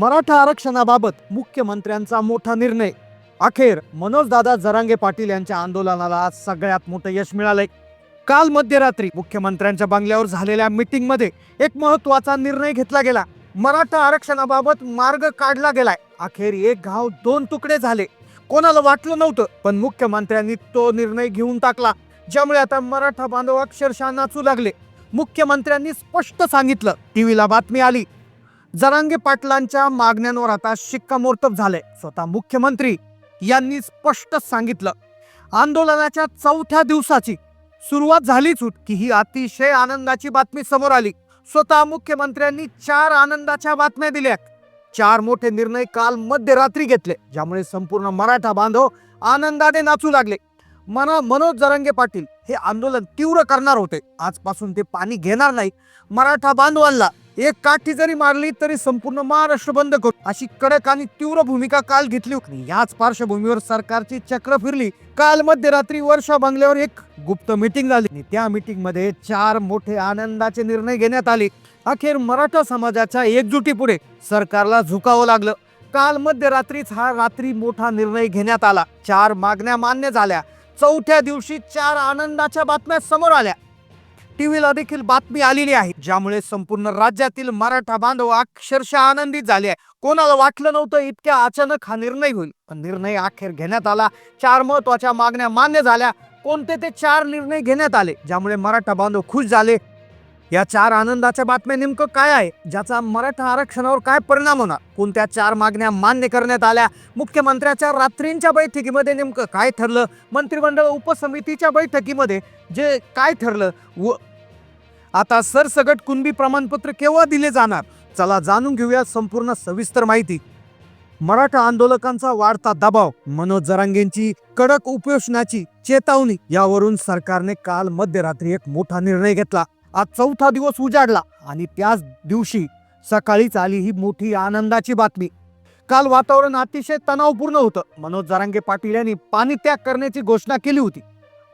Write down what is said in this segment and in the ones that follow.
मराठा आरक्षणाबाबत मुख्यमंत्र्यांचा मोठा निर्णय. अखेर मनोजदादा जरांगे पाटील यांच्या आंदोलनाला आज सगळ्यात मोठं यश मिळालंय. काल मध्यरात्री मुख्यमंत्र्यांच्या बंगल्यावर झालेल्या मीटिंगमध्ये एक महत्त्वाचा निर्णय घेतला गेला. मराठा आरक्षणाबाबत मार्ग काढला गेलाय. अखेर एक गाव दोन तुकडे झाले. कोणाला वाटलं नव्हतं पण मुख्यमंत्र्यांनी तो निर्णय घेऊन टाकला ज्यामुळे आता मराठा बांधव अक्षरशः नाचू लागले. मुख्यमंत्र्यांनी स्पष्ट सांगितलं. टीव्हीला बातमी आली जरांगे पाटलांच्या मागण्यांवर आता शिक्कामोर्तब झालंय. स्वतः मुख्यमंत्री यांनी स्पष्ट सांगितलं. आंदोलनाच्या चौथ्या दिवसाची सुरुवात झालीच की ही अतिशय आनंदाची बातमी समोर आली. स्वतः मुख्यमंत्र्यांनी चार आनंदाच्या बातम्या दिल्या. चार मोठे निर्णय काल मध्यरात्री घेतले ज्यामुळे संपूर्ण मराठा बांधव आनंदाने नाचू लागले. मना मनोज जरांगे पाटील हे आंदोलन तीव्र करणार होते. आजपासून ते पाणी घेणार नाही. मराठा बांधवांना एक काठी जरी मारली तरी संपूर्ण महाराष्ट्र बंद करू. अशी कडक आणि तीव्र भूमिका काल घेतली होती. याच पार्श्वभूमीवर सरकारची चक्र फिरली. काल मध्यरात्री वर्षा बंगल्यावर एक गुप्त मीटिंग झाली. आणि त्या मीटिंगमध्ये चार मोठे आनंदाचे निर्णय घेण्यात आले. अखेर मराठा समाजाच्या एकजुटीपुढे सरकारला झुकावं लागलं. काल मध्यरात्रीच हा रात्री मोठा निर्णय घेण्यात आला. चार मागण्या मान्य झाल्या. चौथ्या दिवशी चार आनंदाच्या बातम्या समोर आल्या. टीव्हीला देखील बातमी आलेली आहे ज्यामुळे संपूर्ण राज्यातील मराठा बांधव अक्षरशः आनंदित झाले आहे कोणाला वाटलं नव्हतं इतक्या अचानक हा निर्णय होईल? पण निर्णय अखेर घेण्यात आला. चार महत्त्वाच्या मागण्या मान्य झाल्या. कोणते ते चार निर्णय घेण्यात आले ज्यामुळे मराठा बांधव खुश झाले? या चार आनंदाच्या बातम्या नेमकं काय आहे? ज्याचा मराठा आरक्षणावर काय परिणाम होणार? कोणत्या चार मागण्या मान्य करण्यात आल्या? मुख्यमंत्र्याच्या रात्रींच्या बैठकीमध्ये नेमकं काय ठरलं? मंत्रिमंडळ उपसमितीच्या बैठकीमध्ये जे काय ठरलं? व आता सरसगट कुणबी प्रमाणपत्र केव्हा दिले जाणार? चला जाणून घेऊया संपूर्ण सविस्तर माहिती. मराठा आंदोलकांचा वाढता दबाव मनोज जरांगेंची कडक उपोषणाची चेतावणी यावरून सरकारने काल मध्यरात्री एक मोठा निर्णय घेतला. आज चौथा दिवस उजाडला आणि त्याच दिवशी सकाळीच आली ही मोठी आनंदाची बातमी. काल वातावरण अतिशय तणावपूर्ण होतं. मनोज जरांगे पाटील यांनी पाणी त्याग करण्याची घोषणा केली होती.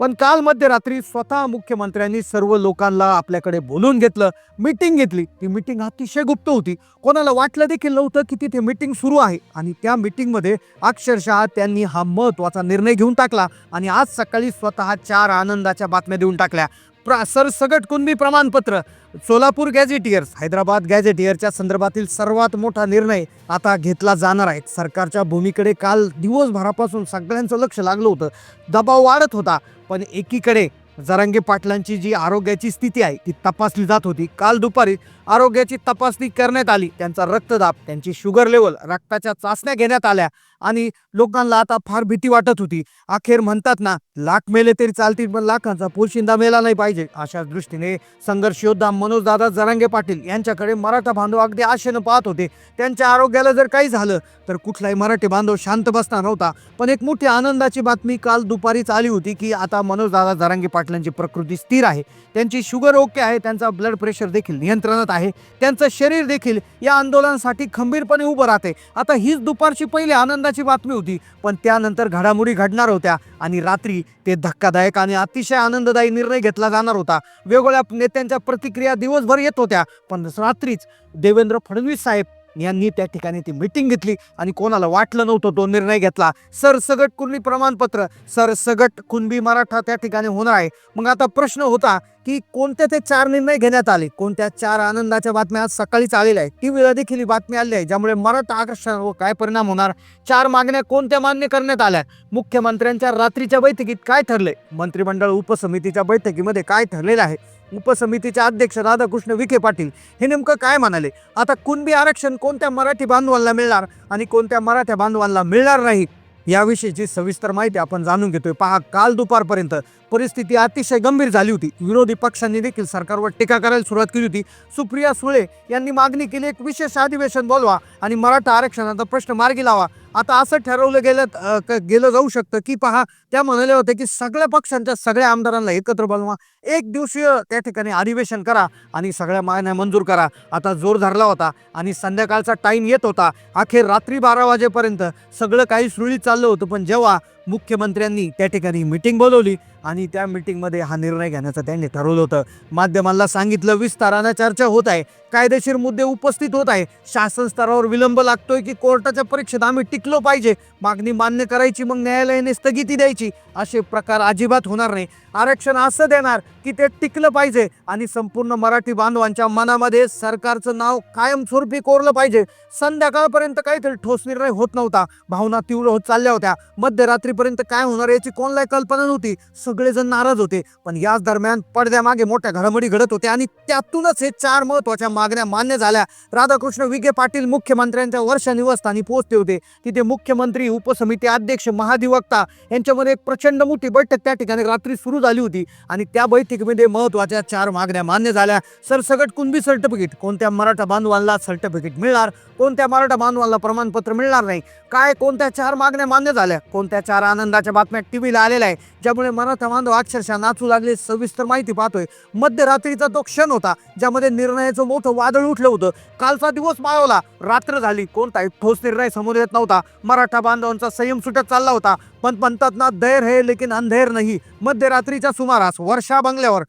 पण काल मध्यरात्री स्वतः मुख्यमंत्र्यांनी सर्व लोकांना आपल्याकडे बोलवून घेतलं मीटिंग घेतली. ती मीटिंग अतिशय गुप्त होती. कोणाला वाटलं देखील नव्हतं की तिथे मीटिंग सुरू आहे. आणि त्या मीटिंगमध्ये अक्षरशः त्यांनी हा महत्त्वाचा निर्णय घेऊन टाकला आणि आज सकाळी स्वतः चार आनंदाच्या बातम्या देऊन टाकल्या. प्र सरसगट कुणबी प्रमाणपत्र? सोलापूर गॅझेटियर्स हैदराबाद गॅझेटियरच्या संदर्भातील सर्वात मोठा निर्णय आता घेतला जाणार आहे. सरकारच्या भूमीकडे काल दिवसभरापासून सगळ्यांचं लक्ष लागलं होतं. दबाव वाढत होता पण एकीकडे जरांगे पाटलांची जी आरोग्याची स्थिती आहे ती तपासली जात होती. काल दुपारी आरोग्याची तपासणी करण्यात आली. त्यांचा रक्तदाब त्यांची शुगर लेवल रक्ताच्या चाचण्या घेण्यात आल्या. आणि लोकांना आता फार भीती वाटत होती. अखेर म्हणतात ना लाख मेले तरी चालतील पण लाखांचा पोशिंदा मेला नाही पाहिजे. अशा दृष्टीने संघर्ष योद्धा मनोजदादा जरांगे पाटील यांच्याकडे मराठा बांधव अगदी आशेनं पाहत होते. त्यांच्या आरोग्याला जर काही झालं तर कुठलाही मराठी बांधव शांत बसणार नव्हता. पण एक मोठी आनंदाची बातमी काल दुपारीच आली होती की आता मनोजदादा जरांगे पाटलांची प्रकृती स्थिर आहे. त्यांची शुगर ओके आहे त्यांचा ब्लड प्रेशर देखील नियंत्रणात आहे. त्यांचं शरीर देखील या आंदोलनासाठी खंबीरपणे उभं राहते. आता हीच दुपारची पहिली आनंदाची बातमी होती पण त्यानंतर घडामोडी घडणार होत्या आणि रात्री ते धक्कादायक आणि अतिशय आनंददायी निर्णय घेतला जाणार होता. वेगवेगळ्या नेत्यांच्या प्रतिक्रिया दिवसभर येत होत्या पण रात्रीच देवेंद्र फडणवीस साहेब यांनी त्या ठिकाणी ती मिटिंग घेतली आणि कोणाला वाटलं नव्हतं तो निर्णय घेतला. सरसगट कुणबी प्रमाणपत्र सरसगट कुणबी मराठा त्या ठिकाणी होणार आहे. मग आता प्रश्न होता की कोणत्या ते चार निर्णय घेण्यात आले? कोणत्या चार आनंदाच्या बातम्या आज सकाळीच आलेल्या आहेत? टीव्हीला देखील ही बातमी आली आहे ज्यामुळे मराठा व काय परिणाम होणार? चार मागण्या कोणत्या मान्य करण्यात आल्या? मुख्यमंत्र्यांच्या रात्रीच्या बैठकीत काय ठरले? मंत्रिमंडळ उपसमितीच्या बैठकीमध्ये काय ठरलेलं आहे? उपसमितीच्या अध्यक्ष राधाकृष्ण विखे पाटील हे नेमकं काय म्हणाले? आता कुणबी आरक्षण कोणत्या मराठी बांधवांना मिळणार आणि कोणत्या मराठ्या बांधवांना मिळणार नाही? याविषयीची सविस्तर माहिती आपण जाणून घेतोय. पहा काल दुपारपर्यंत परिस्थिती अतिशय गंभीर झाली होती. विरोधी पक्षांनी देखील सरकारवर टीका करायला सुरुवात केली होती. सुप्रिया सुळे यांनी मागणी केली एक विशेष अधिवेशन बोलवा आणि मराठा आरक्षणाचा प्रश्न मार्गी लावा. आता असं ठरवलं गेलं क- गेलं जाऊ शकतं की पहा त्या म्हणाले होते की सगळ्या पक्षांच्या सगळ्या आमदारांना एकत्र बोलवा. एक दिवसीय त्या ठिकाणी अधिवेशन करा आणि सगळ्या मागण्या मंजूर करा. आता जोर धरला होता आणि संध्याकाळचा टाईम येत होता. अखेर रात्री बारा वाजेपर्यंत सगळं काही सुरळीत चाललं होतं पण जेव्हा मुख्यमंत्र्यांनी त्या ठिकाणी मिटिंग बोलवली आणि त्या मिटिंगमध्ये हा निर्णय घेण्याचं त्यांनी ठरवलं होतं. माध्यमांना सांगितलं विस्तारानं चर्चा होत आहे. कायदेशीर मुद्दे उपस्थित होत आहे. शासन स्तरावर विलंब लागतोय की कोर्टाच्या परीक्षेत आम्ही टिकलो पाहिजे. मागणी मान्य करायची मग न्यायालयाने स्थगिती द्यायची. असे प्रकार अजिबात होणार नाही. आरक्षण असं देणार की ते टिकलं पाहिजे आणि संपूर्ण मराठी बांधवांच्या मनामध्ये सरकारचं नाव कायमस्वरूपी कोरलं पाहिजे. संध्याकाळपर्यंत काहीतरी ठोस निर्णय होत नव्हता. भावना तीव्र होत चालल्या होत्या. मध्यरात्री मध्यरात्रीपर्यंत काय होणार याची कोणलाही कल्पना नव्हती. सगळेजण नाराज होते. पण याच दरम्यान पडद्यामागे मोठ्या घडामोडी घडत होत्या आणि त्यातूनच हे चार महत्त्वाच्या मागण्या मान्य झाल्या. राधाकृष्ण विखे पाटील मुख्यमंत्र्यांच्या वर्षा निवासस्थानी पोहोचले होते. तिथे मुख्यमंत्री उपसमिती अध्यक्ष महाधिवक्ता यांच्यामध्ये एक प्रचंड मोठी बैठक त्या ठिकाणी रात्री सुरू झाली होती. आणि त्या बैठकीमध्ये महत्त्वाच्या चार मागण्या मान्य झाल्या. सरसकट कुणबी सर्टिफिकेट? कोणत्या मराठा बांधवांना सर्टिफिकेट मिळणार? कोणत्या मराठा बांधवांना प्रमाणपत्र मिळणार नाही? काय कोणत्या चार मागण्या मान्य झाल्या? कोणत्या चार आनंदाच्या बातम्या टी व्हीला आलेल्या आहे ज्यामुळे मराठा बांधव अक्षरशः नाचू लागले सविस्तर माहिती पाहतोय. मध्यरात्रीचा तो क्षण होता ज्यामध्ये निर्णयाचं मोठं वादळ उठलं होतं. कालचा दिवस माळवला रात्र झाली. कोणताही ठोस निर्णय समोर येत नव्हता. मराठा बांधवांचा संयम सुटत चालला होता. पण म्हणतात ना दैर हे लेकिन अंधेर नाही. मध्यरात्रीच्या सुमारास वर्षा बंगल्यावर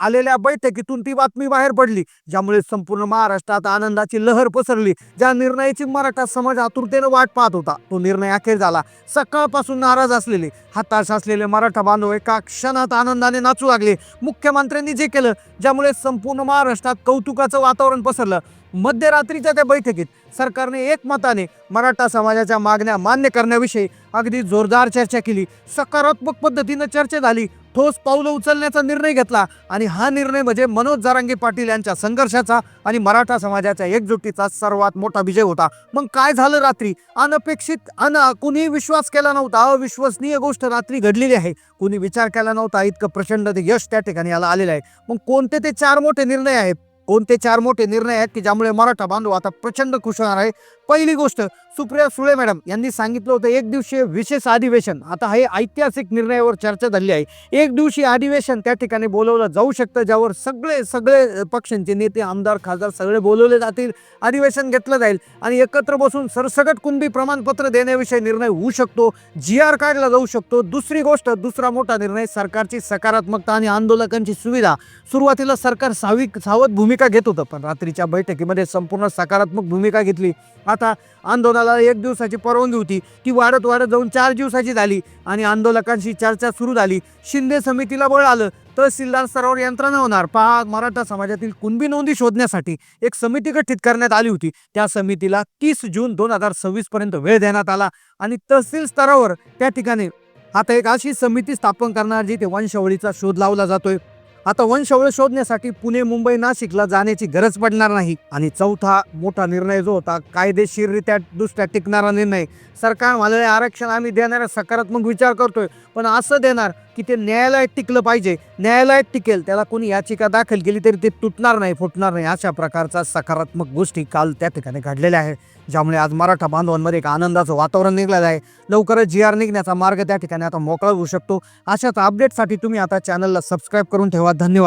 आलेल्या बैठकीतून ती बातमी बाहेर पडली ज्यामुळे संपूर्ण महाराष्ट्रात आनंदाची लहर पसरली ज्या निर्णयाची मराठा समाज आतुरतेनं वाट पाहत होता. तो निर्णय अखेर झाला. सकाळपासून नाराज असलेले हताश असलेले मराठा बांधव एका क्षणात आनंदाने नाचू लागले. मुख्यमंत्र्यांनी जे केलं ज्यामुळे संपूर्ण महाराष्ट्रात कौतुकाचं वातावरण पसरलं. मध्यरात्रीच्या त्या बैठकीत सरकारने एकमताने मराठा समाजाच्या मागण्या मान्य करण्याविषयी अगदी जोरदार चर्चा केली. सकारात्मक पद्धतीनं चर्चा झाली. ठोस पावलं उचलण्याचा निर्णय घेतला आणि हा निर्णय म्हणजे मनोज जारांगे पाटील यांच्या संघर्षाचा आणि मराठा समाजाच्या एकजुटीचा सर्वात मोठा विजय होता. मग काय झालं रात्री? अनपेक्षित अन कुणी विश्वास केला नव्हता. अविश्वसनीय गोष्ट रात्री घडलेली आहे. कुणी विचार केला नव्हता. इतकं प्रचंड ते यश त्या ठिकाणी याला आलेलं आहे. मग कोणते ते चार मोठे निर्णय आहेत? कोणते चार मोठे निर्णय आहेत की ज्यामुळे मराठा बांधव आता प्रचंड खुश होणार आहे? पहिली गोष्ट सुप्रिया सुळे मॅडम यांनी सांगितलं होतं एक दिवशी विशेष अधिवेशन आता हे ऐतिहासिक निर्णयावर चर्चा झाली आहे. एक दिवशी अधिवेशन त्या ठिकाणी बोलवलं जाऊ शकतं ज्यावर सगळे सगळे पक्षांचे नेते आमदार खासदार सगळे बोलवले जातील अधिवेशन घेतलं जाईल आणि एकत्र बसून सरसकट कुणबी प्रमाणपत्र देण्याविषयी निर्णय होऊ शकतो जी आर काढला जाऊ शकतो. दुसरी गोष्ट दुसरा मोठा निर्णय सरकारची सकारात्मकता आणि आंदोलकांची सुविधा. सुरुवातीला सरकार सावी सावध भूमिका घेत होतं पण रात्रीच्या बैठकीमध्ये संपूर्ण सकारात्मक भूमिका घेतली. आता आंदोलनाला एक दिवसाची परवानगी होती. ती वाढत वाढत जाऊन चार दिवसाची झाली आणि आंदोलकांशी चर्चा सुरू झाली. शिंदे समितीला बळ आलं. तहसीलदार स्तरावर यंत्रणा होणार. पहा मराठा समाजातील कुणबी नोंदी शोधण्यासाठी एक समिती गठीत करण्यात आली होती. त्या समितीला तीस जून दोन हजार सव्वीस पर्यंत वेळ देण्यात आला आणि तहसील स्तरावर त्या ठिकाणी आता एक अशी समिती स्थापन करणार जिथे वंशावळीचा शोध लावला जातोय. आता वंशवळ शोधण्यासाठी पुणे मुंबई नाशिकला जाण्याची गरज पडणार नाही. आणि चौथा मोठा निर्णय जो होता कायदेशीररित्या दृष्ट्या टिकणारा निर्णय. सरकार म्हणाले आरक्षण आम्ही देणारा सकारात्मक विचार करतोय. पण असं देणार की ते न्यायालयात टिकलं पाहिजे. न्यायालयात टिकेल. त्याला कोणी याचिका दाखल केली तरी ते तुटणार नाही फुटणार नाही. अशा प्रकारचा सकारात्मक गोष्टी काल त्या ठिकाणी घडलेल्या आहेत. ज्यामुळे आज मराठा बांधवांमध्ये एक आनंदाचं वातावरण निघलेलं आहे. लवकरच जी आर निघण्याचा मार्ग त्या ठिकाणी आता मोकळा होऊ शकतो. अशाच अपडेटसाठी तुम्ही आता चॅनलला सबस्क्राईब करून ठेवा. धन्यवाद.